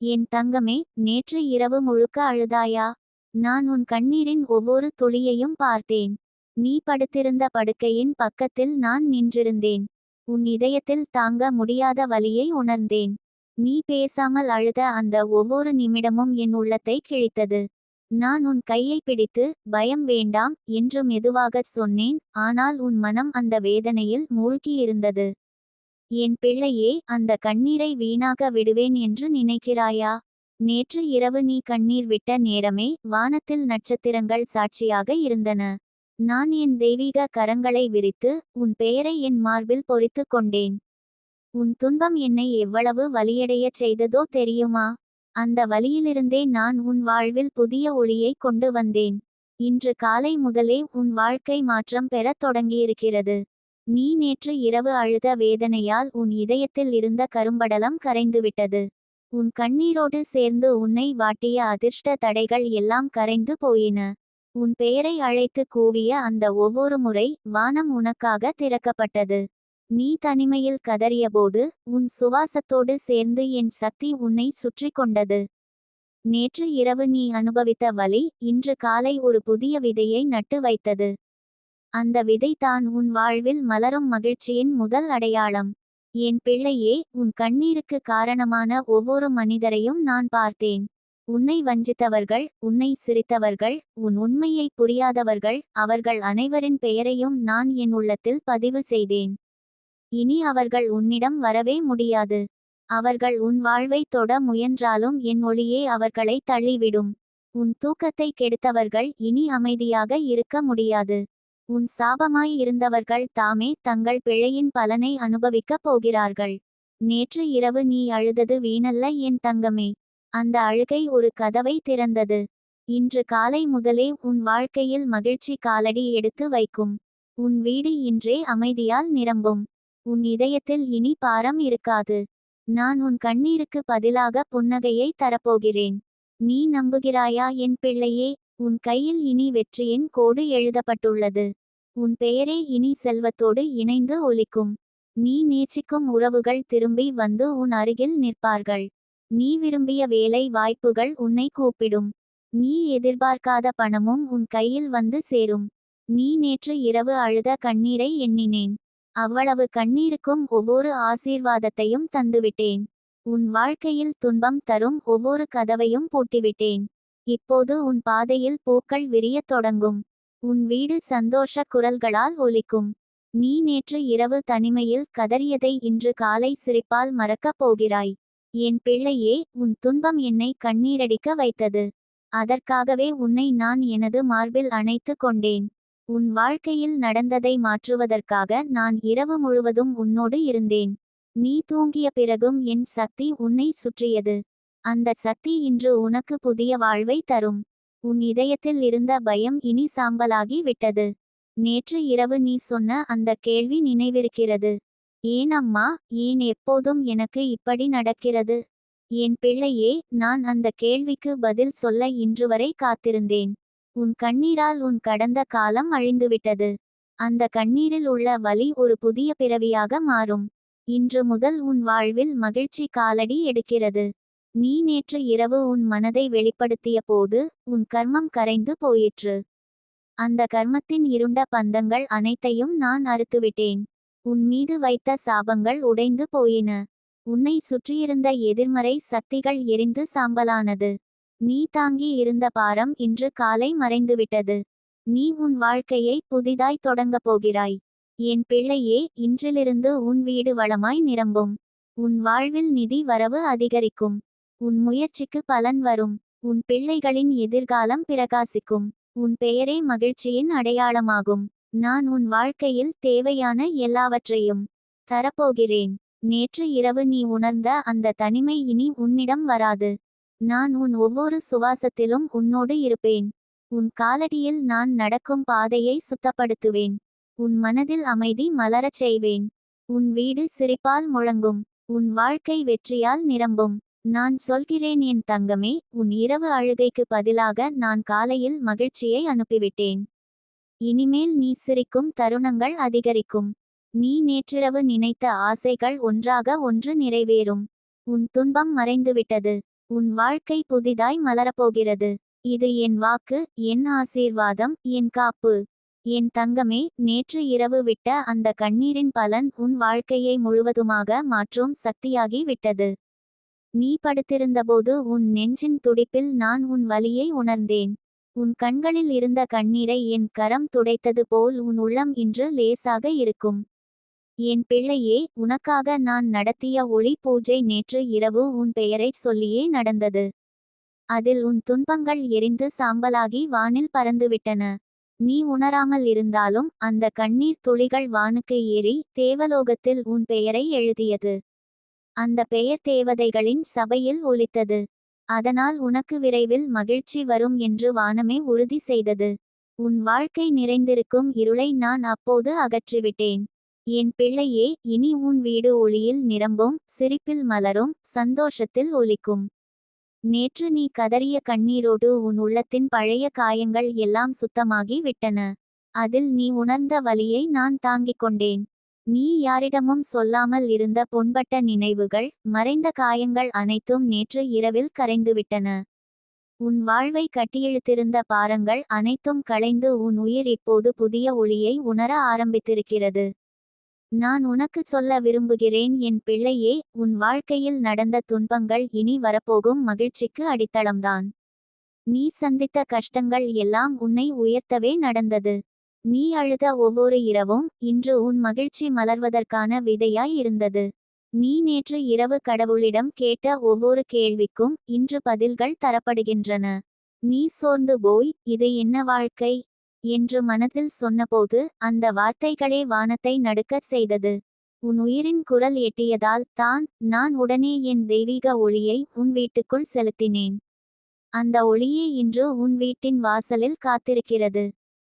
என் தங்கமே நேற்று இரவு முழுக்க அழுதாயா? நான் உன் கண்ணீரின் ஒவ்வொரு துளியையும் பார்த்தேன். நீ படுத்திருந்த படுக்கையின் பக்கத்தில் நான் நின்றிருந்தேன். உன் இதயத்தில் தாங்க முடியாத வலியை உணர்ந்தேன். நீ பேசாமல் அழுத அந்த ஒவ்வொரு நிமிடமும் என் உள்ளத்தை கிழித்தது. நான் உன் கையை பிடித்து பயம் வேண்டாம் என்று மெதுவாகச் சொன்னேன். ஆனால் உன் மனம் அந்த வேதனையில் மூழ்கியிருந்தது. என் பிள்ளையே அந்த கண்ணீரை வீணாக விடுவேன் என்று நினைக்கிறாயா? நேற்று இரவு நீ கண்ணீர் விட்ட நேரமே வானத்தில் நட்சத்திரங்கள் சாட்சியாக இருந்தன. நான் என் தெய்வீக கரங்களை விரித்து உன் பெயரை என் மார்பில் பொறித்து கொண்டேன். உன் துன்பம் என்னை எவ்வளவு வலியடையச் செய்ததோ தெரியுமா? அந்த வலியிலிருந்தே நான் உன் வாழ்வில் புதிய ஒளியை கொண்டு வந்தேன். இன்று காலை முதலே உன் வாழ்க்கை மாற்றம் பெறத் தொடங்கியிருக்கிறது. நீ நேற்று இரவு அழுத வேதனையால் உன் இதயத்தில் இருந்த கரும்படலம் கரைந்துவிட்டது. உன் கண்ணீரோடு சேர்ந்து உன்னை வாட்டிய அதிர்ஷ்ட தடைகள் எல்லாம் கரைந்து போயின. உன் பெயரை அழைத்து கூவிய அந்த ஒவ்வொரு முறை வானம் உனக்காக திறக்கப்பட்டது. நீ தனிமையில் கதறியபோது உன் சுவாசத்தோடு சேர்ந்து என் சக்தி உன்னை சுற்றி கொண்டது. நேற்று இரவு நீ அனுபவித்த வலி இன்று காலை ஒரு புதிய விதையை நட்டு வைத்தது. அந்த விதை தான் உன் வாழ்வில் மலரும் மகிழ்ச்சியின் முதல் அடையாளம். என் பிள்ளையே உன் கண்ணீருக்கு காரணமான ஒவ்வொரு மனிதரையும் நான் பார்த்தேன். உன்னை வஞ்சித்தவர்கள் உன்னை சிரித்தவர்கள் உன் உண்மையை புரியாதவர்கள் அவர்கள் அனைவரின் பெயரையும் நான் என் உள்ளத்தில் பதிவு செய்தேன். இனி அவர்கள் உன்னிடம் வரவே முடியாது. அவர்கள் உன் வாழ்வை தொட முயன்றாலும் என் ஒளியே அவர்களை தள்ளிவிடும். உன் தூக்கத்தை கெடுத்தவர்கள் இனி அமைதியாக இருக்க முடியாது. உன் சாபமாய் இருந்தவர்கள் தாமே தங்கள் பிழையின் பலனை அனுபவிக்கப் போகிறார்கள். நேற்று இரவு நீ அழுதது வீணல்ல என் தங்கமே. அந்த அழுகை ஒரு கதவை திறந்தது. இன்று காலை முதலே உன் வாழ்க்கையில் மகிழ்ச்சி காலடி எடுத்து வைக்கும். உன் வீடு இன்றே அமைதியால் நிரம்பும். உன் இதயத்தில் இனி பாரம் இருக்காது. நான் உன் கண்ணீருக்கு பதிலாக புன்னகையை தரப்போகிறேன். நீ நம்புகிறாயா என் பிள்ளையே? உன் கையில் இனி வெற்றியின் கோடு எழுதப்பட்டுள்ளது. உன் பெயரே இனி செல்வத்தோடு இணைந்து ஒலிக்கும். நீ நேசிக்கும் உறவுகள் திரும்பி வந்து உன் அருகில் நிற்பார்கள். நீ விரும்பிய வேலை வாய்ப்புகள் உன்னை கூப்பிடும். நீ எதிர்பார்க்காத பணமும் உன் கையில் வந்து சேரும். நீ நேற்று இரவு அழுத கண்ணீரை எண்ணினேன். அவ்வளவு கண்ணீருக்கும் ஒவ்வொரு ஆசீர்வாதத்தையும் தந்துவிட்டேன். உன் வாழ்க்கையில் துன்பம் தரும் ஒவ்வொரு கதவையும் பூட்டிவிட்டேன். இப்போது உன் பாதையில் பூக்கள் விரியத் தொடங்கும். உன் வீடு சந்தோஷ குரல்களால் ஒலிக்கும். நீ நேற்று இரவு தனிமையில் கதறியதை இன்று காலை சிரிப்பால் மறக்கப் போகிறாய். என் பிள்ளையே உன் துன்பம் என்னை கண்ணீரடிக்க வைத்தது. அதற்காகவே உன்னை நான் எனது மார்பில் அணைத்து கொண்டேன். உன் வாழ்க்கையில் நடந்ததை மாற்றுவதற்காக நான் இரவு முழுவதும் உன்னோடு இருந்தேன். நீ தூங்கிய பிறகும் என் சக்தி உன்னை சுற்றியது. அந்த சக்தி இன்று உனக்கு புதிய வாழ்வை தரும். உன் இதயத்தில் இருந்த பயம் இனி சாம்பலாகி விட்டது. நேற்று இரவு நீ சொன்ன அந்த கேள்வி நினைவிருக்கிறது. ஏன் அம்மா ஏன் எப்போதும் எனக்கு இப்படி நடக்கிறது? என் பிள்ளையே நான் அந்த கேள்விக்கு பதில் சொல்ல இன்று வரை காத்திருந்தேன். உன் கண்ணீரால் உன் கடந்த காலம் அழிந்துவிட்டது. அந்த கண்ணீரில் உள்ள வலி ஒரு புதிய பிறவியாக மாறும். இன்று முதல் உன் வாழ்வில் மகிழ்ச்சி காலடி எடுக்கிறது. நீ நேற்று இரவு உன் மனதை வெளிப்படுத்திய போது உன் கர்மம் கரைந்து போயிற்று. அந்த கர்மத்தின் இருண்ட பந்தங்கள் அனைத்தையும் நான் அறுத்துவிட்டேன். உன் மீது வைத்த சாபங்கள் உடைந்து போயின. உன்னை சுற்றியிருந்த எதிர்மறை சக்திகள் எரிந்து சாம்பலானது. நீ தாங்கி இருந்த பாரம் இன்று காலை மறைந்துவிட்டது. நீ உன் வாழ்க்கையை புதிதாய் தொடங்கப் போகிறாய். என் பிள்ளையே இன்றிலிருந்து உன் வீடு வளமாய் நிரம்பும். உன் வாழ்வில் நிதி வரவு அதிகரிக்கும். உன் முயற்சிக்கு பலன் வரும். உன் பிள்ளைகளின் எதிர்காலம் பிரகாசிக்கும். உன் பெயரே மகிழ்ச்சியின் அடையாளமாகும். நான் உன் வாழ்க்கையில் தேவையான எல்லாவற்றையும் தரப்போகிறேன். நேற்று இரவு நீ உணர்ந்த அந்த தனிமை இனி உன்னிடம் வராது. நான் உன் ஒவ்வொரு சுவாசத்திலும் உன்னோடு இருப்பேன். உன் காலடியில் நான் நடக்கும் பாதையை சுத்தப்படுத்துவேன். உன் மனதில் அமைதி மலரச் செய்வேன். உன் வீடு சிரிப்பால் முழங்கும். உன் வாழ்க்கை வெற்றியால் நிரம்பும். நான் சொல்கிறேன் என் தங்கமே உன் இரவு அழுகைக்கு பதிலாக நான் காலையில் மகிழ்ச்சியை அனுப்பிவிட்டேன். இனிமேல் நீ சிரிக்கும் தருணங்கள் அதிகரிக்கும். நீ நேற்றிரவு நினைத்த ஆசைகள் ஒன்றாக ஒன்று நிறைவேறும். உன் துன்பம் மறைந்துவிட்டது. உன் வாழ்க்கை புதிதாய் மலரப்போகிறது. இது என் வாக்கு என் ஆசீர்வாதம் என் காப்பு. என் தங்கமே நேற்று இரவு விட்ட அந்த கண்ணீரின் பலன் உன் வாழ்க்கையை முழுவதுமாக மாற்றும் சக்தியாகி விட்டது. நீ படுத்திருந்தபோது உன் நெஞ்சின் துடிப்பில் நான் உன் வலியை உணர்ந்தேன். உன் கண்களில் இருந்த கண்ணீரை என் கரம் துடைத்தது போல் உன் உள்ளம் இன்று லேசாக இருக்கும். என் பிள்ளையே உனக்காக நான் நடத்திய ஒளி பூஜை நேற்று இரவு உன் பெயரைச் சொல்லியே நடந்தது. அதில் உன் துன்பங்கள் எரிந்து சாம்பலாகி வானில் பறந்துவிட்டன. நீ உணராமல் இருந்தாலும் அந்த கண்ணீர் துளிகள் வானுக்கு ஏறி தேவலோகத்தில் உன் பெயரை எழுதியது. அந்த பெயர் தேவதைகளின் சபையில் ஒலித்தது. அதனால் உனக்கு விரைவில் மகிழ்ச்சி வரும் என்று வானமே உறுதி செய்தது. உன் வாழ்க்கை நிறைந்திருக்கும் இருளை நான் அப்போது அகற்றிவிட்டேன். என் பிள்ளையே இனி உன் வீடு ஒளியில் நிரம்பும் சிரிப்பில் மலரும் சந்தோஷத்தில் ஒலிக்கும். நேற்று நீ கதறிய கண்ணீரோடு உன் உள்ளத்தின் பழைய காயங்கள் எல்லாம் சுத்தமாகி விட்டன. அதில் நீ உணர்ந்த வலியை நான் தாங்கிக் கொண்டேன். நீ யாரிடமும் சொல்லாமல் இருந்த புண்பட்ட நினைவுகள் மறைந்த காயங்கள் அனைத்தும் நேற்று இரவில் கரைந்துவிட்டன. உன் வாழ்வை கட்டியெழுத்திருந்த பாரங்கள் அனைத்தும் களைந்து உன் உயிர் இப்போது புதிய ஒளியை உணர ஆரம்பித்திருக்கிறது. நான் உனக்குச் சொல்ல விரும்புகிறேன் என் பிள்ளையே உன் வாழ்க்கையில் நடந்த துன்பங்கள் இனி வரப்போகும் மகிழ்ச்சிக்கு அடித்தளம்தான். நீ சந்தித்த கஷ்டங்கள் எல்லாம் உன்னை உயர்த்தவே நடந்தது. நீ அழுத ஒவ்வொரு இரவும் இன்று உன் மகிழ்ச்சி மலர்வதற்கான விதையாய் இருந்தது. நீ நேற்று இரவு கடவுளிடம் கேட்ட ஒவ்வொரு கேள்விக்கும் இன்று பதில்கள் தரப்படுகின்றன. நீ சோர்ந்து போய் இது என்ன வாழ்க்கை என்று மனதில் சொன்னபோது அந்த வார்த்தைகளே வானத்தை நடுக்கச் செய்தது. உன் உயிரின் குரல் எட்டியதால் தான் நான் உடனே என் தெய்வீக ஒளியை உன் வீட்டுக்குள் செலுத்தினேன். அந்த ஒளியே இன்று உன் வீட்டின் வாசலில் காத்திருக்கிறது.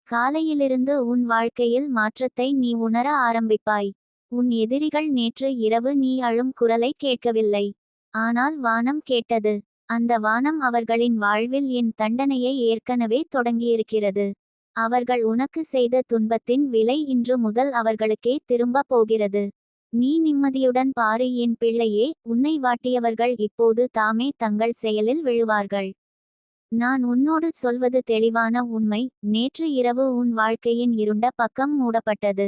காலையிலிருந்து உன் வாழ்க்கையில் மாற்றத்தை நீ உணர ஆரம்பிப்பாய். உன் எதிரிகள் நேற்று இரவு நீ அழும் குரலை கேட்கவில்லை. ஆனால் வானம் கேட்டது. அந்த வானம் அவர்களின் வாழ்வில் என் தண்டனையை ஏற்கனவே தொடங்கியிருக்கிறது. அவர்கள் உனக்கு செய்த துன்பத்தின் விலை இன்று முதல் அவர்களுக்கே திரும்ப போகிறது. நீ நிம்மதியுடன் பாரு என் பிள்ளையே உன்னை வாட்டியவர்கள் இப்போது தாமே தங்கள் செயலில் விழுவார்கள். நான் உன்னோடு சொல்வது தெளிவான உண்மை. நேற்று இரவு உன் வாழ்க்கையின் இருண்ட பக்கம் மூடப்பட்டது.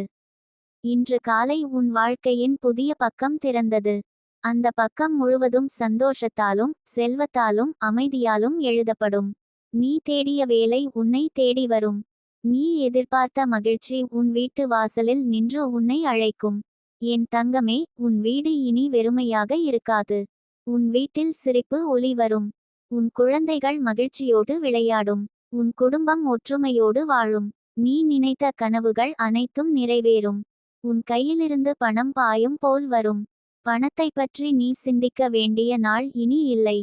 இன்று காலை உன் வாழ்க்கையின் புதிய பக்கம் திறந்தது. அந்த பக்கம் முழுவதும் சந்தோஷத்தாலும் செல்வத்தாலும் அமைதியாலும் எழுதப்படும். நீ தேடிய வேலை உன்னை தேடி வரும். நீ எதிர்பார்த்த மகிழ்ச்சி உன் வீட்டு வாசலில் நின்று உன்னை அழைக்கும். என் தங்கமே உன் வீடு இனி வெறுமையாக இருக்காது. உன் வீட்டில் சிரிப்பு ஒளி வரும். உன் குழந்தைகள் மகிழ்ச்சியோடு விளையாடும் உன் குடும்பம் ஒற்றுமையோடு வாழும் நீ நினைத்த கனவுகள் அனைத்தும் நிறைவேறும். உன் கையிலிருந்து பணம் பாயும் போல் வரும். பணத்தை பற்றி நீ சிந்திக்க வேண்டிய நாள் இனி இல்லை.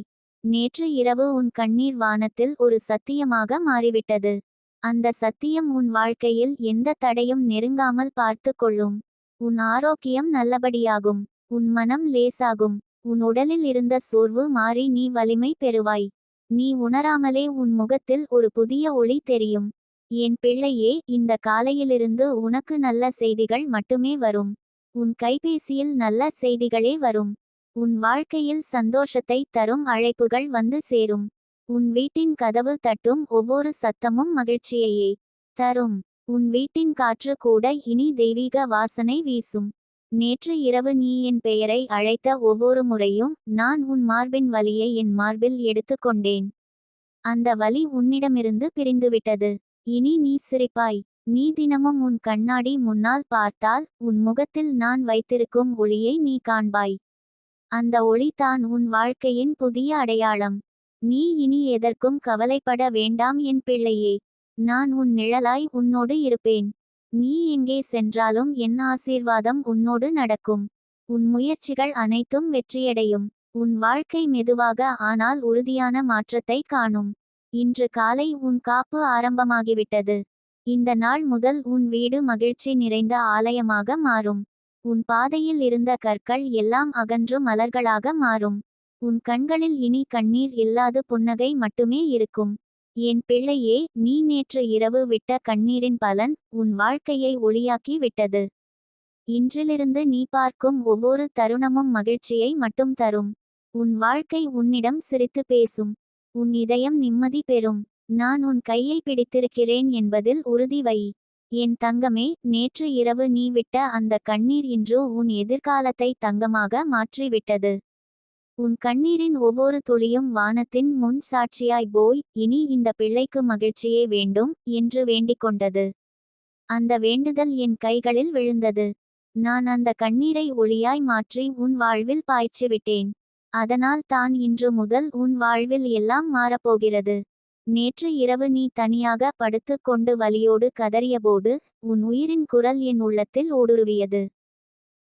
நேற்று இரவு உன் கண்ணீர் வானத்தில் ஒரு சத்தியமாக மாறிவிட்டது. அந்த சத்தியம் உன் வாழ்க்கையில் எந்த தடையும் நெருங்காமல் பார்த்து கொள்ளும். உன் ஆரோக்கியம் நல்லபடியாகும். உன் மனம் லேசாகும். உன் உடலில் இருந்த சோர்வு மாறி நீ வலிமை பெறுவாய். நீ உணராமலே உன் முகத்தில் ஒரு புதிய ஒளி தெரியும். என் பிள்ளையே இந்த காலையிலிருந்து உனக்கு நல்ல செய்திகள் மட்டுமே வரும். உன் கைபேசியில் நல்ல செய்திகளே வரும். உன் வாழ்க்கையில் சந்தோஷத்தை தரும் அழைப்புகள் வந்து சேரும். உன் வீட்டின் கதவு தட்டும் ஒவ்வொரு சத்தமும் மகிழ்ச்சியையே தரும். உன் வீட்டின் காற்று கூட இனி தெய்வீக வாசனை வீசும். நேற்று இரவு நீ என் பெயரை அழைத்த ஒவ்வொரு முறையும் நான் உன் மார்பின் வலியை என் மார்பில் எடுத்துக்கொண்டேன் அந்த வலி உன்னிடமிருந்து பிரிந்துவிட்டது. இனி நீ சிரிப்பாய். நீ தினமும் உன் கண்ணாடி முன்னால் பார்த்தால் உன் முகத்தில் நான் வைத்திருக்கும் ஒளியை நீ காண்பாய். அந்த ஒளி தான் உன் வாழ்க்கையின் புதிய அடையாளம். நீ இனி எதற்கும் கவலைப்பட வேண்டாம் என் பிள்ளையே. நான் உன் நிழலாய் உன்னோடு இருப்பேன். நீ எங்கே சென்றாலும் என் ஆசீர்வாதம் உன்னோடு நடக்கும். உன் முயற்சிகள் அனைத்தும் வெற்றியடையும். உன் வாழ்க்கை மெதுவாக ஆனால் உறுதியான மாற்றத்தை காணும். இன்று காலை உன் காப்பு ஆரம்பமாகிவிட்டது. இந்த நாள் முதல் உன் வீடு மகிழ்ச்சி நிறைந்த ஆலயமாக மாறும். உன் பாதையில் இருந்த கற்கள் எல்லாம் அகன்று மலர்களாக மாறும். உன் கண்களில் இனி கண்ணீர் இல்லாது புன்னகை மட்டுமே இருக்கும். என் பிள்ளையே நீ நேற்று இரவு விட்ட கண்ணீரின் பலன் உன் வாழ்க்கையை ஒளியாக்கி விட்டது. இன்றிலிருந்து நீ பார்க்கும் ஒவ்வொரு தருணமும் மகிழ்ச்சியை மட்டும் தரும். உன் வாழ்க்கை உன்னிடம் சிரித்து பேசும். உன் இதயம் நிம்மதி பெறும். நான் உன் கையை பிடித்திருக்கிறேன் என்பதில் உறுதி வை. என் தங்கமே நேற்று இரவு நீ விட்ட அந்த கண்ணீர் இன்று உன் எதிர்காலத்தை தங்கமாக மாற்றிவிட்டது. உன் கண்ணீரின் ஒவ்வொரு துளியும் வானத்தின் முன் சாட்சியாய் போய் இனி இந்த பிள்ளைக்கு மகிழ்ச்சியே வேண்டும் என்று வேண்டிக் கொண்டது. அந்த வேண்டுதல் என் கைகளில் விழுந்தது. நான் அந்த கண்ணீரை ஒளியாய் மாற்றி உன் வாழ்வில் பாய்ச்சி விட்டேன். அதனால் தான் இன்று முதல் உன் வாழ்வில் எல்லாம் மாறப்போகிறது. நேற்று இரவு நீ தனியாக படுத்து கொண்டு வலியோடு கதறியபோது உன் உயிரின் குரல் என் உள்ளத்தில் ஊடுருவியது.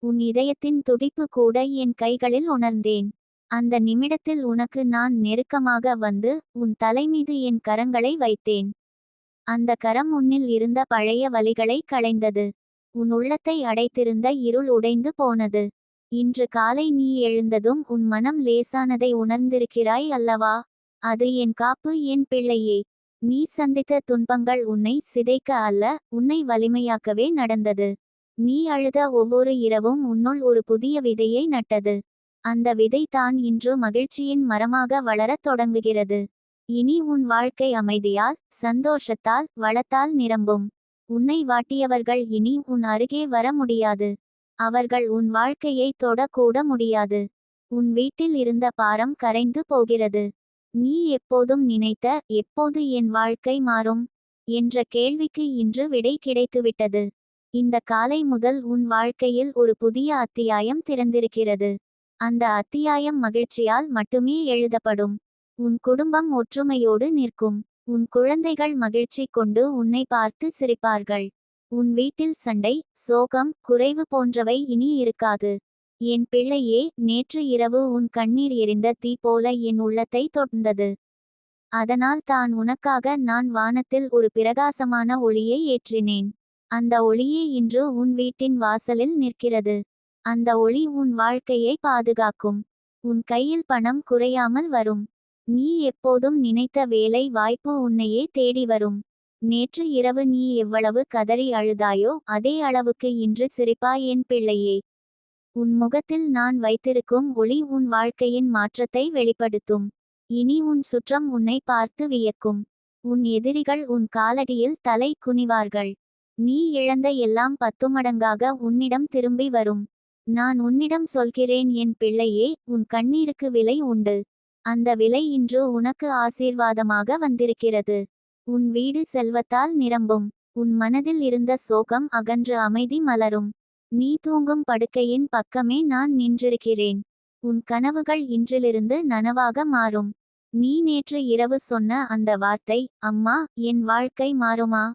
உன் இதயத்தின் துடிப்பு கூட என் கைகளில் உணர்ந்தேன். அந்த நிமிடத்தில் உனக்கு நான் நெருக்கமாக வந்து உன் தலைமீது என் கரங்களை வைத்தேன். அந்த கரம் உன்னில் இருந்த பழைய வலிகளை களைந்தது. உன் உள்ளத்தை அடைத்திருந்த இருள் உடைந்து போனது. இன்று காலை நீ எழுந்ததும் உன் மனம் லேசானதை உணர்ந்திருக்கிறாய் அல்லவா? அது என் காப்பு என் பிள்ளையே. நீ சந்தித்த துன்பங்கள் உன்னை சிதைக்க அல்ல உன்னை வலிமையாக்கவே நடந்தது. நீ அழுத ஒவ்வொரு இரவும் உன்னுள் ஒரு புதிய விதையை நட்டது. அந்த விதை தான் இன்று மகிழ்ச்சியின் மரமாக வளரத் தொடங்குகிறது. இனி உன் வாழ்க்கை அமைதியால் சந்தோஷத்தால் வளத்தால் நிரம்பும். உன்னை வாட்டியவர்கள் இனி உன் அருகே வர முடியாது. அவர்கள் உன் வாழ்க்கையை தொடக்கூட முடியாது. உன் வீட்டில் இருந்த பாரம் கரைந்து போகிறது. நீ எப்போதும் நினைத்த எப்போது என் வாழ்க்கை மாறும்? என்ற கேள்விக்கு இன்று விடை கிடைத்துவிட்டது. இந்த காலை முதல் உன் வாழ்க்கையில் ஒரு புதிய அத்தியாயம் திறந்திருக்கிறது. அந்த அத்தியாயம் மகிழ்ச்சியால் மட்டுமே எழுதப்படும். உன் குடும்பம் ஒற்றுமையோடு நிற்கும். உன் குழந்தைகள் மகிழ்ச்சி கொண்டு உன்னை பார்த்து சிரிப்பார்கள். உன் வீட்டில் சண்டை சோகம் குறைவு போன்றவை இனி இருக்காது. என் பிள்ளையே நேற்று இரவு உன் கண்ணீர் எரிந்த தீ போல என் உள்ளத்தை தொடர்ந்தது அதனால் தான் உனக்காக நான் வானத்தில் ஒரு பிரகாசமான ஒளியை ஏற்றினேன். அந்த ஒளியே இன்று உன் வீட்டின் வாசலில் நிற்கிறது. அந்த ஒளி உன் வாழ்க்கையை பாதுகாக்கும். உன் கையில் பணம் குறையாமல் வரும். நீ எப்போதும் நினைத்த வேலை வாய்ப்பு உன்னையே தேடி வரும். நேற்று இரவு நீ எவ்வளவு கதறி அழுதாயோ அதே அளவுக்கு இன்று சிரிப்பாய் என் பிள்ளையே உன் முகத்தில் நான் வைத்திருக்கும் ஒளி உன் வாழ்க்கையின் மாற்றத்தை வெளிப்படுத்தும். இனி உன் சுற்றம் உன்னை பார்த்து வியக்கும். உன் எதிரிகள் உன் காலடியில் தலை குனிவார்கள். நீ இழந்த எல்லாம் பத்து மடங்காக உன்னிடம் திரும்பி வரும். நான் உன்னிடம் சொல்கிறேன் என் பிள்ளையே உன் கண்ணீருக்கு விலை உண்டு. அந்த விலை இன்று உனக்கு ஆசீர்வாதமாக வந்திருக்கிறது. உன் வீடு செல்வத்தால் நிரம்பும். உன் மனதில் இருந்த சோகம் அகன்று அமைதி மலரும். நீ தூங்கும் படுக்கையின் பக்கமே நான் நின்றிருக்கிறேன். உன் கனவுகள் இன்றிலிருந்து நனவாக மாறும். நீ நேற்று இரவு சொன்ன அந்த வார்த்தை அம்மா என் வாழ்க்கை மாறுமா?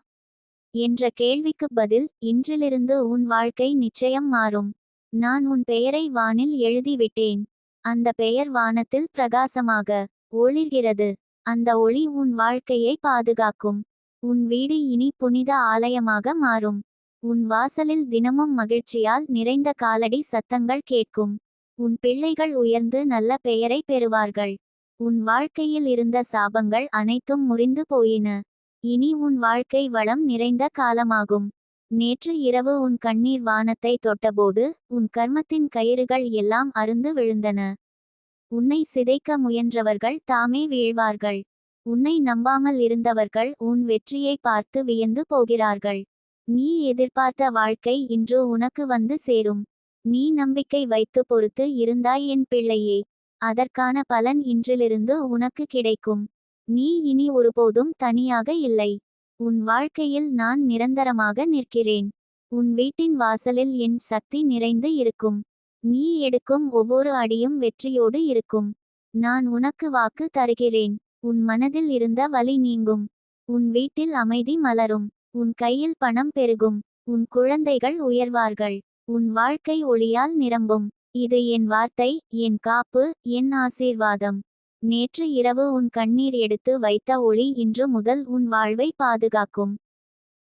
என்ற கேள்விக்கு பதில் இன்றிலிருந்து உன் வாழ்க்கை நிச்சயம் மாறும். நான் உன் பெயரை வானில் எழுதிவிட்டேன். அந்த பெயர் வானத்தில் பிரகாசமாக ஒளிர்கிறது. அந்த ஒளி உன் வாழ்க்கையை பாதுகாக்கும். உன் வீடு இனி புனித ஆலயமாக மாறும். உன் வாசலில் தினமும் மகிழ்ச்சியால் நிறைந்த காலடி சத்தங்கள் கேட்கும். உன் பிள்ளைகள் உயர்ந்து நல்ல பெயரை பெறுவார்கள். உன் வாழ்க்கையில் இருந்த சாபங்கள் அனைத்தும் முறிந்து போயின. இனி உன் வாழ்க்கை வளம் நிறைந்த காலமாகும். நேற்று இரவு உன் கண்ணீர் வானத்தை தொட்டபோது உன் கர்மத்தின் கயிறுகள் எல்லாம் அருந்து விழுந்தன. உன்னை சிதைக்க முயன்றவர்கள் தாமே வீழ்வார்கள். உன்னை நம்பாமல் இருந்தவர்கள் உன் வெற்றியை பார்த்து வியந்து போகிறார்கள். நீ எதிர்பார்த்த வாழ்க்கை இன்று உனக்கு வந்து சேரும். நீ நம்பிக்கை வைத்து பொறுத்து இருந்தாய் என் பிள்ளையே. அதற்கான பலன் இன்றிலிருந்து உனக்கு கிடைக்கும். நீ இனி ஒருபோதும் தனியாக இல்லை. உன் வாழ்க்கையில் நான் நிரந்தரமாக நிற்கிறேன். உன் வீட்டின் வாசலில் என் சக்தி நிறைந்து இருக்கும். நீ எடுக்கும் ஒவ்வொரு அடியும் வெற்றியோடு இருக்கும். நான் உனக்கு வாக்கு தருகிறேன். உன் மனதில் இருந்த வலி நீங்கும். உன் வீட்டில் அமைதி மலரும். உன் கையில் பணம் பெருகும். உன் குழந்தைகள் உயர்வார்கள். உன் வாழ்க்கை ஒளியால் நிரம்பும். இது என் வார்த்தை என் காப்பு என் ஆசீர்வாதம். நேற்று இரவு உன் கண்ணீர் எடுத்து வைத்த ஒளி இன்று முதல் உன் வாழ்வை பாதுகாக்கும்.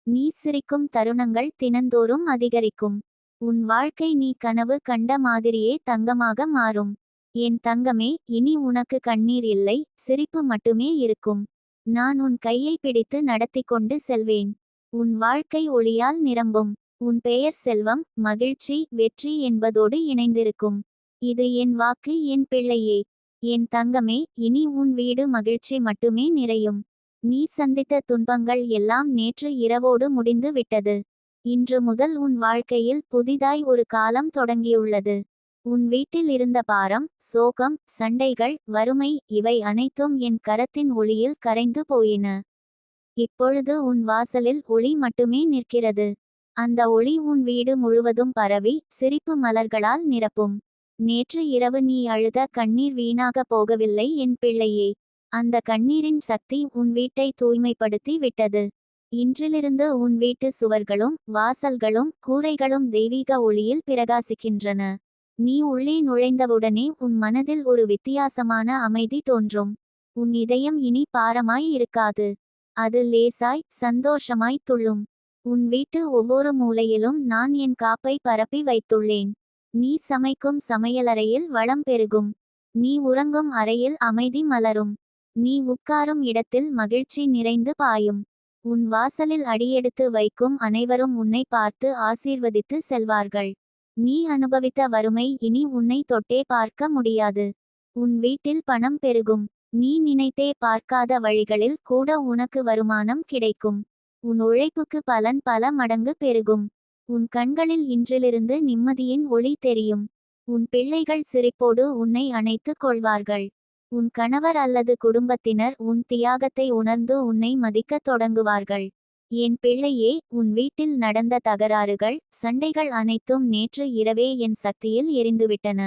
நீ சிரிக்கும் தருணங்கள் தினந்தோறும் அதிகரிக்கும். உன் வாழ்க்கை நீ கனவு கண்ட மாதிரியே தங்கமாக மாறும். என் தங்கமே இனி உனக்கு கண்ணீர் இல்லை சிரிப்பு மட்டுமே இருக்கும். நான் உன் கையை பிடித்து நடத்தி கொண்டு செல்வேன். உன் வாழ்க்கை ஒளியால் நிரம்பும். உன் பெயர் செல்வம் மகிழ்ச்சி வெற்றி என்பதோடு இணைந்திருக்கும். இது என் வாக்கு என் பிள்ளையே. என் தங்கமே இனி உன் வீடு மகிழ்ச்சி மட்டுமே நிறையும். நீ சந்தித்த துன்பங்கள் எல்லாம் நேற்று இரவோடு முடிந்து விட்டது. இன்று முதல் உன் வாழ்க்கையில் புதிதாய் ஒரு காலம் தொடங்கியுள்ளது. உன் வீட்டில் இருந்த பாரம் சோகம் சண்டைகள் வறுமை இவை அனைத்தும் என் கரத்தின் ஒளியில் கரைந்து போயின. இப்பொழுது உன் வாசலில் ஒளி மட்டுமே நிற்கிறது. அந்த ஒளி உன் வீடு முழுவதும் பரவி சிரிப்பு மலர்களால் நிரப்பும். நேற்று இரவு நீ அழுத கண்ணீர் வீணாக போகவில்லை என் பிள்ளையே. அந்த கண்ணீரின் சக்தி உன் வீட்டை தூய்மைப்படுத்தி விட்டது. இன்றிலிருந்து உன் வீட்டு சுவர்களும் வாசல்களும் கூரைகளும் தெய்வீக ஒளியில் பிரகாசிக்கின்றன. நீ உள்ளே நுழைந்தவுடனே உன் மனதில் ஒரு வித்தியாசமான அமைதி தோன்றும். உன் இதயம் இனி பாரமாய் இருக்காது. அது லேசாய் சந்தோஷமாய் துள்ளும். உன் வீட்டு ஒவ்வொரு மூலையிலும் நான் என் காப்பை பரப்பி வைத்துள்ளேன். நீ சமைக்கும் சமையலறையில் வளம் பெருகும். நீ உறங்கும் அறையில் அமைதி மலரும். நீ உட்காரும் இடத்தில் மகிழ்ச்சி நிறைந்து பாயும். உன் வாசலில் அடியெடுத்து வைக்கும் அனைவரும் உன்னை பார்த்து ஆசீர்வதித்து செல்வார்கள். நீ அனுபவித்த வறுமை இனி உன்னை தொட்டே பார்க்க முடியாது. உன் வீட்டில் பணம் பெருகும். நீ நினைத்தே பார்க்காத வழிகளில் கூட உனக்கு வருமானம் கிடைக்கும். உன் உழைப்புக்கு பலன் பல மடங்கு பெருகும். உன் கண்களில் இன்றிலிருந்து நிம்மதியின் ஒளி தெரியும். உன் பிள்ளைகள் சிரிப்போடு உன்னை அணைத்துக் கொள்வார்கள். உன் கணவர் அல்லது குடும்பத்தினர் உன் தியாகத்தை உணர்ந்து உன்னை மதிக்கத் தொடங்குவார்கள். என் பிள்ளையே உன் வீட்டில் நடந்த தகராறுகள் சண்டைகள் அனைத்தும் நேற்று இரவே என் சக்தியில் எரிந்துவிட்டன.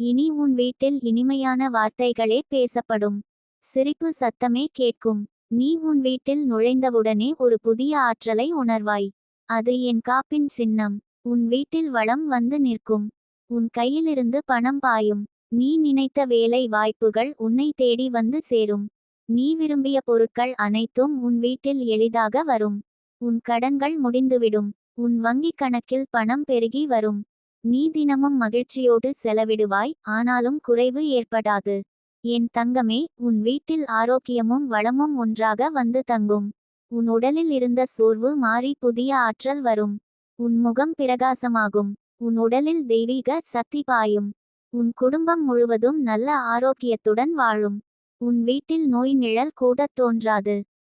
இனி உன் வீட்டில் இனிமையான வார்த்தைகளே பேசப்படும். சிரிப்பு சத்தமே கேட்கும். நீ உன் வீட்டில் நுழைந்தவுடனே ஒரு புதிய ஆற்றலை உணர்வாய். அது என் காப்பின் சின்னம். உன் வீட்டில் வளம் வந்து நிற்கும். உன் கையிலிருந்து பணம் பாயும். நீ நினைத்த வேலை வாய்ப்புகள் உன்னை தேடி வந்து சேரும். நீ விரும்பிய பொருட்கள் அனைத்தும் உன் வீட்டில் எளிதாக வரும். உன் கடன்கள் முடிந்துவிடும். உன் வங்கிக் கணக்கில் பணம் பெருகி வரும். நீ தினமும் மகிழ்ச்சியோடு செலவிடுவாய் ஆனாலும் குறைவு ஏற்படாது. என் தங்கமே உன் வீட்டில் ஆரோக்கியமும் வளமும் ஒன்றாக வந்து தங்கும். உன் உடலில் இருந்த சோர்வு மாறி புதிய ஆற்றல் வரும். உன் முகம் பிரகாசமாகும். உன் உடலில் தெய்வீக சக்தி பாயும். உன் குடும்பம் முழுவதும் நல்ல ஆரோக்கியத்துடன் வாழும். உன் வீட்டில் நோய் நிழல் கூடத் தோன்றாது.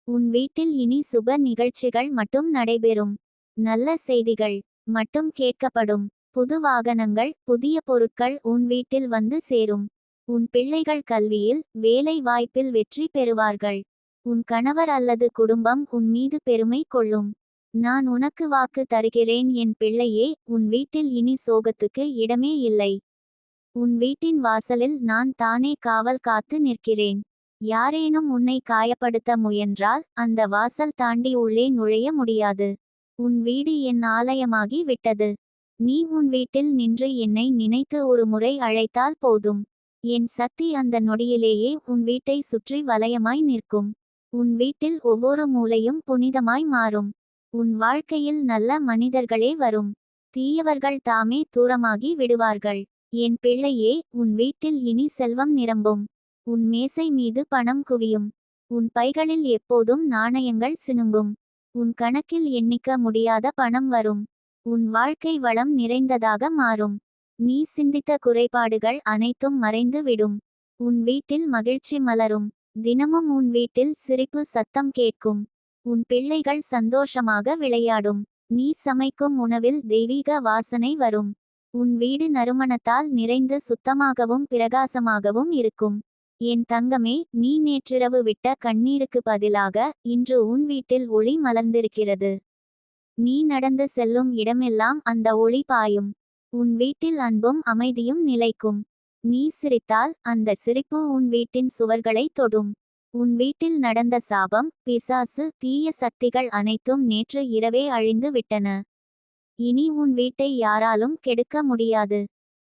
உன் வீட்டில் இனி சுப நிகழ்ச்சிகள் மட்டும் நடைபெறும். நல்ல செய்திகள் மட்டும் கேட்கப்படும். புது வாகனங்கள் புதிய பொருட்கள் உன் வீட்டில் வந்து சேரும். உன் பிள்ளைகள் கல்வியில் வேலை வாய்ப்பில் வெற்றி பெறுவார்கள். உன் கணவர் அல்லது குடும்பம் உன் மீது பெருமை கொள்ளும். நான் உனக்கு வாக்கு தருகிறேன் என் பிள்ளையே உன் வீட்டில் இனி சோகத்துக்கு இடமே இல்லை. உன் வீட்டின் வாசலில் நான் தானே காவல் காத்து நிற்கிறேன். யாரேனும் உன்னை காயப்படுத்த முயன்றால் அந்த வாசல் தாண்டி உள்ளே நுழைய முடியாது. உன் வீடு என் ஆலயமாகி விட்டது. நீ உன் வீட்டில் நின்று என்னை நினைத்து ஒரு முறை அழைத்தால் போதும். என் சக்தி அந்த நொடியிலேயே உன் வீட்டை சுற்றி வலயமாய் நிற்கும். உன் வீட்டில் ஒவ்வொரு மூலையும் புனிதமாய் மாறும். உன் வாழ்க்கையில் நல்ல மனிதர்களே வரும். தீயவர்கள் தாமே தூரமாகி விடுவார்கள். என் பிள்ளையே உன் வீட்டில் இனி செல்வம் நிரம்பும். உன் மேசை மீது பணம் குவியும். உன் பைகளில் எப்போதும் நாணயங்கள் சினுங்கும். உன் கணக்கில் எண்ணிக்க முடியாத பணம் வரும். உன் வாழ்க்கை வளம் நிறைந்ததாக மாறும். நீ சிந்தித்த குறைபாடுகள் அனைத்தும் மறைந்து விடும். உன் வீட்டில் மகிழ்ச்சி மலரும். தினமும் உன் வீட்டில் சிரிப்பு சத்தம் கேட்கும். உன் பிள்ளைகள் சந்தோஷமாக விளையாடும். நீ சமைக்கும் உணவில் தெய்வீக வாசனை வரும். உன் வீடு நறுமணத்தால் நிறைந்து சுத்தமாகவும் பிரகாசமாகவும் இருக்கும். என் தங்கமே நீ நேற்றிரவு விட்ட கண்ணீருக்கு பதிலாக இன்று உன் வீட்டில் ஒளி மலர்ந்திருக்கிறது. நீ நடந்து செல்லும் இடமெல்லாம் அந்த ஒளி பாயும். உன் வீட்டில் அன்பும் அமைதியும் நிலைக்கும். நீ சிரித்தால் அந்த சிரிப்பு உன் வீட்டின் சுவர்களை தொடும். உன் வீட்டில் நடந்த சாபம் பிசாசு தீய சக்திகள் அனைத்தும் நேற்று இரவே அழிந்து விட்டன. இனி உன் வீட்டை யாராலும் கெடுக்க முடியாது.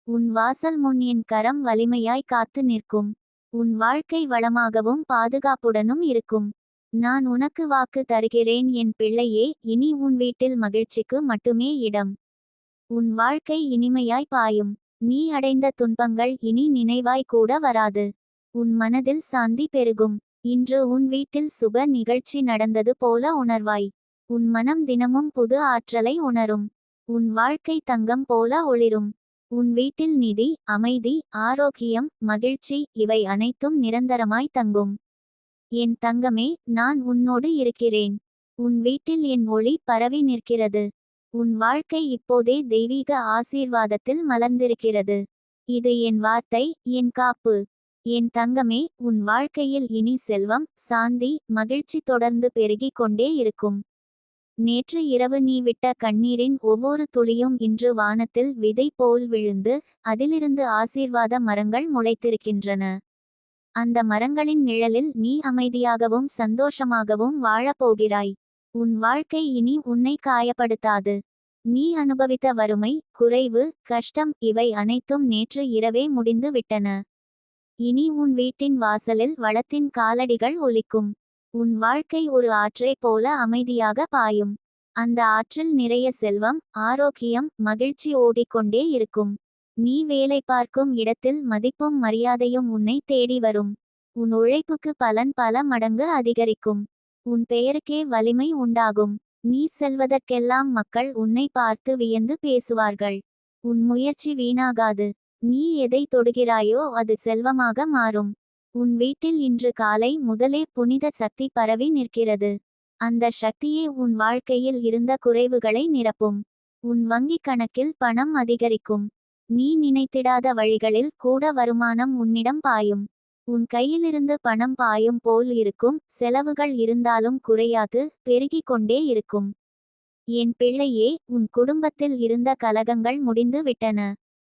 உன் வாசல் முன் என் கரம் வலிமையாய் காத்து நிற்கும். உன் வாழ்க்கை வளமாகவும் பாதுகாப்புடனும் இருக்கும். நான் உனக்கு வாக்கு தருகிறேன் என் பிள்ளையே இனி உன் வீட்டில் மகிழ்ச்சிக்கு மட்டுமே இடம். உன் வாழ்க்கை இனிமையாய் பாயும். நீ அடைந்த துன்பங்கள் இனி நினைவாய் கூட வராது. உன் மனதில் சாந்தி பெருகும். இன்று உன் வீட்டில் சுப நிகழ்ச்சி நடந்தது போல உணர்வாய். உன் மனம் தினமும் புது ஆற்றலை உணரும். உன் வாழ்க்கை தங்கம் போல ஒளிரும். உன் வீட்டில் நிதி அமைதி ஆரோக்கியம் மகிழ்ச்சி இவை அனைத்தும் நிரந்தரமாய் தங்கும். என் தங்கமே நான் உன்னோடு இருக்கிறேன். உன் வீட்டில் என் ஒளி பரவி நிற்கிறது. உன் வாழ்க்கை இப்போதே தெய்வீக ஆசீர்வாதத்தில் மலர்ந்திருக்கிறது. இது என் வார்த்தை என் காப்பு. என் தங்கமே உன் வாழ்க்கையில் இனி செல்வம் சாந்தி மகிழ்ச்சி தொடர்ந்து பெருகிக் கொண்டே இருக்கும். நேற்று இரவு நீ விட்ட கண்ணீரின் ஒவ்வொரு துளியும் இன்று வானத்தில் விதை போல் விழுந்து அதிலிருந்து ஆசீர்வாத மரங்கள் முளைத்திருக்கின்றன. அந்த மரங்களின் நிழலில் நீ அமைதியாகவும் சந்தோஷமாகவும் வாழப் போகிறாய். உன் வாழ்க்கை இனி உன்னை காயப்படுத்தாது. நீ அனுபவித்த வறுமை குறைவு கஷ்டம் இவை அனைத்தும் நேற்று இரவே முடிந்து விட்டன. இனி உன் வீட்டின் வாசலில் வளத்தின் காலடிகள் ஒலிக்கும். உன் வாழ்க்கை ஒரு ஆற்றைப் போல அமைதியாக பாயும். அந்த ஆற்றில் நிறைய செல்வம் ஆரோக்கியம் மகிழ்ச்சி ஓடிக்கொண்டே இருக்கும். நீ வேலை பார்க்கும் இடத்தில் மதிப்பும் மரியாதையும் உன்னை தேடி வரும். உன் உழைப்புக்கு பலன் பல மடங்கு அதிகரிக்கும். உன் பெயருக்கே வலிமை உண்டாகும். நீ செல்வதற்கெல்லாம் மக்கள் உன்னை பார்த்து வியந்து பேசுவார்கள். உன் முயற்சி வீணாகாது. நீ எதை தொடுகிறாயோ அது செல்வமாக மாறும். உன் வீட்டில் இன்று காலை முதலே புனித சக்தி பரவி நிற்கிறது. அந்த சக்தியே உன் வாழ்க்கையில் இருந்த குறைவுகளை நிரப்பும். உன் வங்கிக் கணக்கில் பணம் அதிகரிக்கும். நீ நினைத்திடாத வழிகளில் கூட வருமானம் உன்னிடம் பாயும். உன் கையிலிருந்து பணம் பாயும் போல் இருக்கும் செலவுகள் இருந்தாலும் குறையாது பெருகிக் கொண்டே இருக்கும். என் பிள்ளையே உன் குடும்பத்தில் இருந்த கலகங்கள் முடிந்து விட்டன.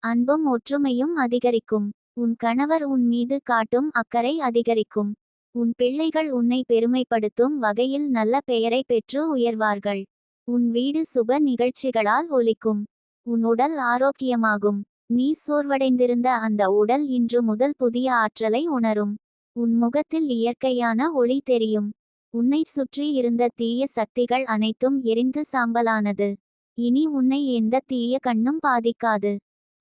அன்பும் ஒற்றுமையும் அதிகரிக்கும். உன் கணவர் உன் மீது காட்டும் அக்கறை அதிகரிக்கும். உன் பிள்ளைகள் உன்னை பெருமைப்படுத்தும் வகையில் நல்ல பெயரை பெற்று உயர்வார்கள். உன் வீடு சுப நிகழ்ச்சிகளால் ஒலிக்கும். உன் உடல் ஆரோக்கியமாகும். நீ சோர்வடைந்திருந்த அந்த உடல் இன்று முதல் புதிய ஆற்றலை உணரும். உன் முகத்தில் இயற்கையான ஒளி தெரியும். உன்னை சுற்றி இருந்த தீய சக்திகள் அனைத்தும் எரிந்து சாம்பலானது. இனி உன்னை எந்த தீய கண்ணும் பாதிக்காது.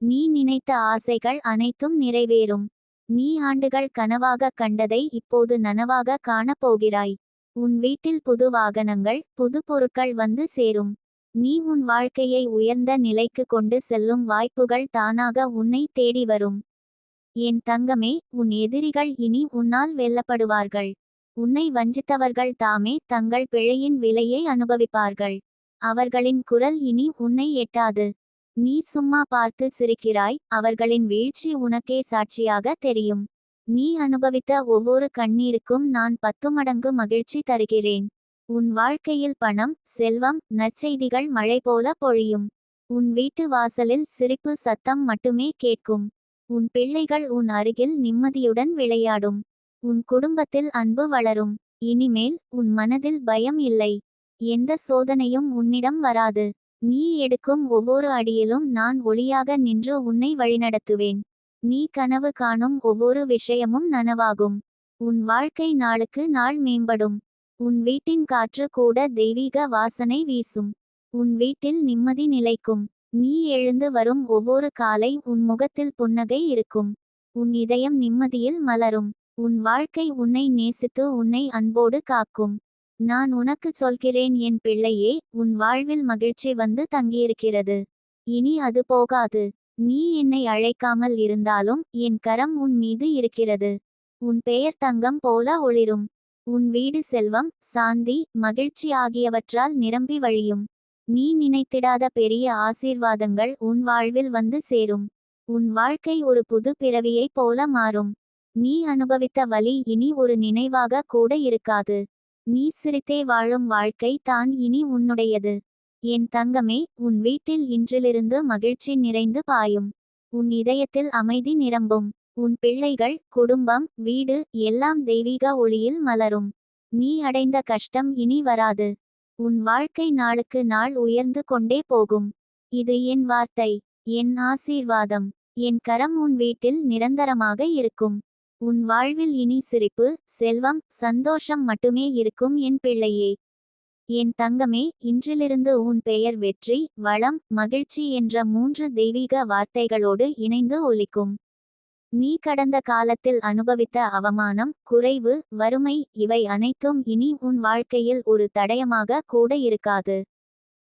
நீ நினைத்த ஆசைகள் அனைத்தும் நிறைவேறும். நீ ஆண்டுகள் கனவாக கண்டதை இப்போது நனவாக காணப்போகிறாய். உன் வீட்டில் புது வாகனங்கள் புது பொருட்கள் வந்து சேரும். நீ உன் வாழ்க்கையை உயர்ந்த நிலைக்கு கொண்டு செல்லும் வாய்ப்புகள் தானாக உன்னை தேடி வரும். என் தங்கமே உன் எதிரிகள் இனி உன்னால் வெல்லப்படுவார்கள். உன்னை வஞ்சித்தவர்கள் தாமே தங்கள் பிழையின் விலையை அனுபவிப்பார்கள். அவர்களின் குரல் இனி உன்னை எட்டாது. நீ சும்மா பார்த்து சிரிக்கிறாய் அவர்களின் வீழ்ச்சி உனக்கே சாட்சியாக தெரியும். நீ அனுபவித்த ஒவ்வொரு கண்ணீருக்கும் நான் பத்து மடங்கு மகிழ்ச்சி தருகிறேன். உன் வாழ்க்கையில் பணம் செல்வம் நற்செய்திகள் மழை போல பொழியும். உன் வீட்டு வாசலில் சிரிப்பு சத்தம் மட்டுமே கேட்கும். உன் பிள்ளைகள் உன் அருகில் நிம்மதியுடன் விளையாடும். உன் குடும்பத்தில் அன்பு வளரும். இனிமேல் உன் மனதில் பயம் இல்லை. எந்த சோதனையும் உன்னிடம் வராது. நீ எடுக்கும் ஒவ்வொரு அடியிலும் நான் ஒளியாக நின்று உன்னை வழிநடத்துவேன். நீ கனவு காணும் ஒவ்வொரு விஷயமும் நனவாகும். உன் வாழ்க்கை நாளுக்கு நாள் மேம்படும். உன் வீட்டின் காற்று கூட தெய்வீக வாசனை வீசும். உன் வீட்டில் நிம்மதி நிலைக்கும். நீ எழுந்து வரும் ஒவ்வொரு காலை உன் முகத்தில் புன்னகை இருக்கும். உன் இதயம் நிம்மதியில் மலரும். உன் வாழ்க்கை உன்னை நேசித்து உன்னை அன்போடு காக்கும். நான் உனக்குச் சொல்கிறேன் என் பிள்ளையே உன் வாழ்வில் மகிழ்ச்சி வந்து தங்கியிருக்கிறது. இனி அது போகாது. நீ என்னை அழைக்காமல் இருந்தாலும் என் கரம் உன் மீது இருக்கிறது. உன் பெயர் தங்கம் போல ஒளிரும். உன் வீடு செல்வம் சாந்தி மகிழ்ச்சி ஆகியவற்றால் நிரம்பி வழியும். நீ நினைத்திடாத பெரிய ஆசீர்வாதங்கள் உன் வாழ்வில் வந்து சேரும். உன் வாழ்க்கை ஒரு புது பிறவியைப் போல மாறும். நீ அனுபவித்த வலி இனி ஒரு நினைவாக கூட இருக்காது. நீ சிரித்தே வாழும் வாழ்க்கை தான் இனி உன்னுடையது. என் தங்கமே உன் வீட்டில் இன்றிலிருந்து மகிழ்ச்சி நிறைந்து பாயும். உன் இதயத்தில் அமைதி நிரம்பும். உன் பிள்ளைகள் குடும்பம் வீடு எல்லாம் தெய்வீக ஒளியில் மலரும். நீ அடைந்த கஷ்டம் இனி வராது. உன் வாழ்க்கை நாளுக்கு நாள் உயர்ந்து கொண்டே போகும். இது என் வார்த்தை என் ஆசீர்வாதம். என் கரம் உன் வீட்டில் நிரந்தரமாக இருக்கும். உன் வாழ்வில் இனி சிரிப்பு செல்வம் சந்தோஷம் மட்டுமே இருக்கும் என் பிள்ளையே. என் தங்கமே இன்றிலிருந்து உன் பெயர் வெற்றி வளம் மகிழ்ச்சி என்ற மூன்று தெய்வீக வார்த்தைகளோடு இணைந்து ஒலிக்கும். நீ கடந்த காலத்தில் அனுபவித்த அவமானம் குறைவு வறுமை இவை அனைத்தும் இனி உன் வாழ்க்கையில் ஒரு தடயமாக கூட இருக்காது.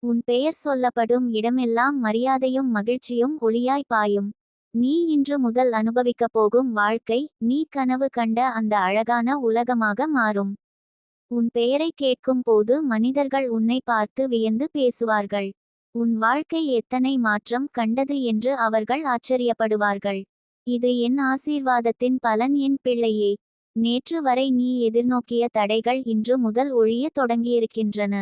உன் பெயர் சொல்லப்படும் இடமெல்லாம் மரியாதையும் மகிழ்ச்சியும் ஒளியாய் பாயும். நீ இன்று முதல் அனுபவிக்கப் போகும் வாழ்க்கை நீ கனவு கண்ட அந்த அழகான உலகமாக மாறும். உன் பெயரை கேட்கும் போது மனிதர்கள் உன்னை பார்த்து வியந்து பேசுவார்கள். உன் வாழ்க்கை எத்தனை மாற்றம் கண்டது என்று அவர்கள் ஆச்சரியப்படுவார்கள். இது என் ஆசீர்வாதத்தின் பலன் என் பிள்ளையே. நேற்று வரை நீ எதிர்நோக்கிய தடைகள் இன்று முதல் ஒழியத் தொடங்கியிருக்கின்றன.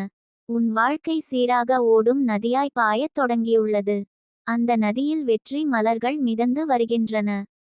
உன் வாழ்க்கை சீராக ஓடும் நதியாய் பாயத் தொடங்கியுள்ளது. அந்த நதியில் வெற்றி மலர்கள் மிதந்து வருகின்றன.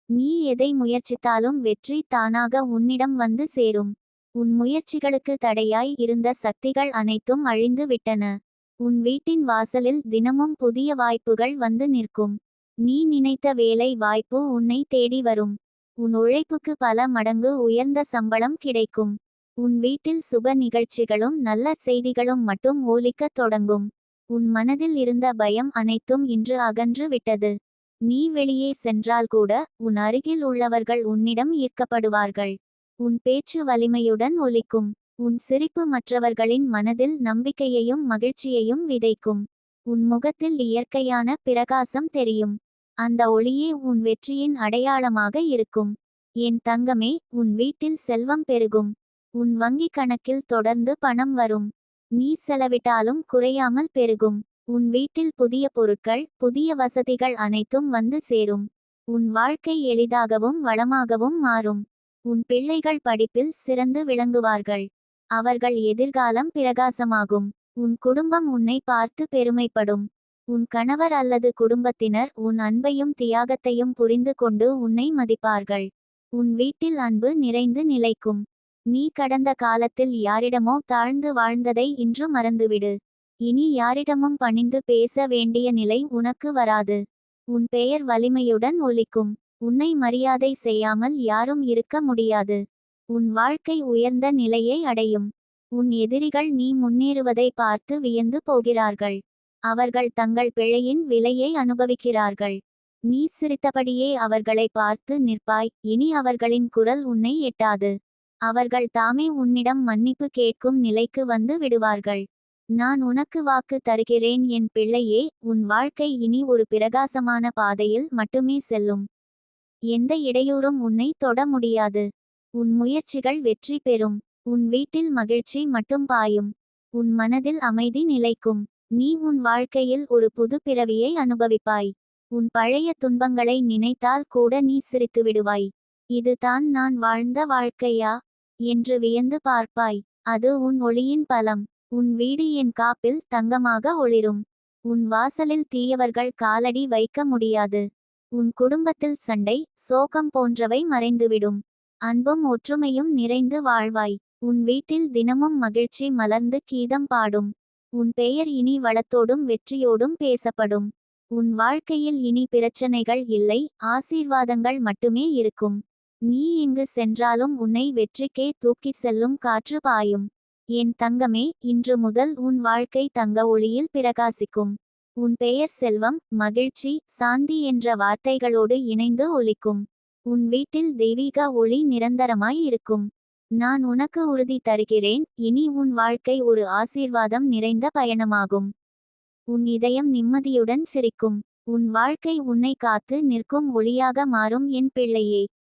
நீ எதை முயற்சித்தாலும் வெற்றி தானாக உன்னிடம் வந்து சேரும். உன் முயற்சிகளுக்கு தடையாய் இருந்த சக்திகள் அனைத்தும் அழிந்து விட்டன. உன் வீட்டின் வாசலில் தினமும் புதிய வாய்ப்புகள் வந்து நிற்கும். நீ நினைத்த வேலை வாய்ப்பு உன்னை தேடி வரும். உன் உழைப்புக்கு பல மடங்கு உயர்ந்த சம்பளம் கிடைக்கும். உன் வீட்டில் சுப நிகழ்ச்சிகளும் நல்ல செய்திகளும் மட்டும் ஒலிக்கத் தொடங்கும். உன் மனதில் இருந்த பயம் அனைத்தும் இன்று அகன்று விட்டது. நீ வெளியே சென்றால் கூட உன் அருகில் உள்ளவர்கள் உன்னிடம் ஈர்க்கப்படுவார்கள். உன் பேச்சு வலிமையுடன் ஒலிக்கும். உன் சிரிப்பு மற்றவர்களின் மனதில் நம்பிக்கையையும் மகிழ்ச்சியையும் விதைக்கும். உன் முகத்தில் இயற்கையான பிரகாசம் தெரியும். அந்த ஒளியே உன் வெற்றியின் அடையாளமாக இருக்கும். என் தங்கமே உன் வீட்டில் செல்வம் பெருகும். உன் வங்கிக் கணக்கில் தொடர்ந்து பணம் வரும். நீ செலவிட்டாலும் குறையாமல் பெருகும். உன் வீட்டில் புதிய பொருட்கள் புதிய வசதிகள் அனைத்தும் வந்து சேரும். உன் வாழ்க்கை எளிதாகவும் வளமாகவும் மாறும். உன் பிள்ளைகள் படிப்பில் சிறந்து விளங்குவார்கள். அவர்கள் எதிர்காலம் பிரகாசமாகும். உன் குடும்பம் உன்னை பார்த்து பெருமைப்படும். உன் கணவர் அல்லது குடும்பத்தினர் உன் அன்பையும் தியாகத்தையும் புரிந்து கொண்டு உன்னை மதிப்பார்கள். உன் வீட்டில் அன்பு நிறைந்து நிலைக்கும். நீ கடந்த காலத்தில் யாரிடமோ தாழ்ந்து வாழ்ந்ததை இன்று மறந்துவிடு. இனி யாரிடமும் பணிந்து பேச வேண்டிய நிலை உனக்கு வராது. உன் பெயர் வலிமையுடன் ஒலிக்கும். உன்னை மரியாதை செய்யாமல் யாரும் இருக்க முடியாது. உன் வாழ்க்கை உயர்ந்த நிலையை அடையும். உன் எதிரிகள் நீ முன்னேறுவதை பார்த்து வியந்து போகிறார்கள். அவர்கள் தங்கள் பிழையின் விலையை அனுபவிக்கிறார்கள். நீ சிரித்தபடியே அவர்களை பார்த்து நிற்பாய் இனி அவர்களின் குரல் உன்னை எட்டாது. அவர்கள் தாமே உன்னிடம் மன்னிப்பு கேட்கும் நிலைக்கு வந்து விடுவார்கள். நான் உனக்கு வாக்கு தருகிறேன் என் பிள்ளையே உன் வாழ்க்கை இனி ஒரு பிரகாசமான பாதையில் மட்டுமே செல்லும். எந்த இடையூறும் உன்னை தொட முடியாது. உன் முயற்சிகள் வெற்றி பெறும். உன் வீட்டில் மகிழ்ச்சி மட்டும் பாயும். உன் மனதில் அமைதி நிலைக்கும். நீ உன் வாழ்க்கையில் ஒரு புது பிறவியை அனுபவிப்பாய். உன் பழைய துன்பங்களை நினைத்தால் கூட நீ சிரித்து விடுவாய். இதுதான் நான் வாழ்ந்த வாழ்க்கையா? என்று வியந்து பார்ப்பாய். அது உன் ஒளியின் பலம். உன் வீடு என் காப்பில் தங்கமாக ஒளிரும். உன் வாசலில் தீயவர்கள் காலடி வைக்க முடியாது. உன் குடும்பத்தில் சண்டை சோகம் போன்றவை மறைந்துவிடும். அன்பும் ஒற்றுமையும் நிறைந்து வாழ்வாய். உன் வீட்டில் தினமும் மகிழ்ச்சி மலர்ந்து கீதம் பாடும். உன் பெயர் இனி வளத்தோடும் வெற்றியோடும் பேசப்படும். உன் வாழ்க்கையில் இனி பிரச்சனைகள் இல்லை ஆசீர்வாதங்கள் மட்டுமே இருக்கும். நீ எங்கு சென்றாலும் உன்னை வெற்றிக்கே தூக்கிச் செல்லும் காற்று பாயும். என் தங்கமே இன்று முதல் உன் வாழ்க்கை தங்க ஒளியில் பிரகாசிக்கும். உன் பெயர் செல்வம் மகிழ்ச்சி சாந்தி என்ற வார்த்தைகளோடு இணைந்து ஒலிக்கும். உன் வீட்டில் தெய்வீக ஒளி நிரந்தரமாய் இருக்கும். நான் உனக்கு உறுதி தருகிறேன் இனி உன் வாழ்க்கை ஒரு ஆசீர்வாதம் நிறைந்த பயணமாகும். உன் இதயம் நிம்மதியுடன் சிரிக்கும். உன் வாழ்க்கை உன்னை காத்து நிற்கும் ஒளியாக மாறும் என் பிள்ளையே.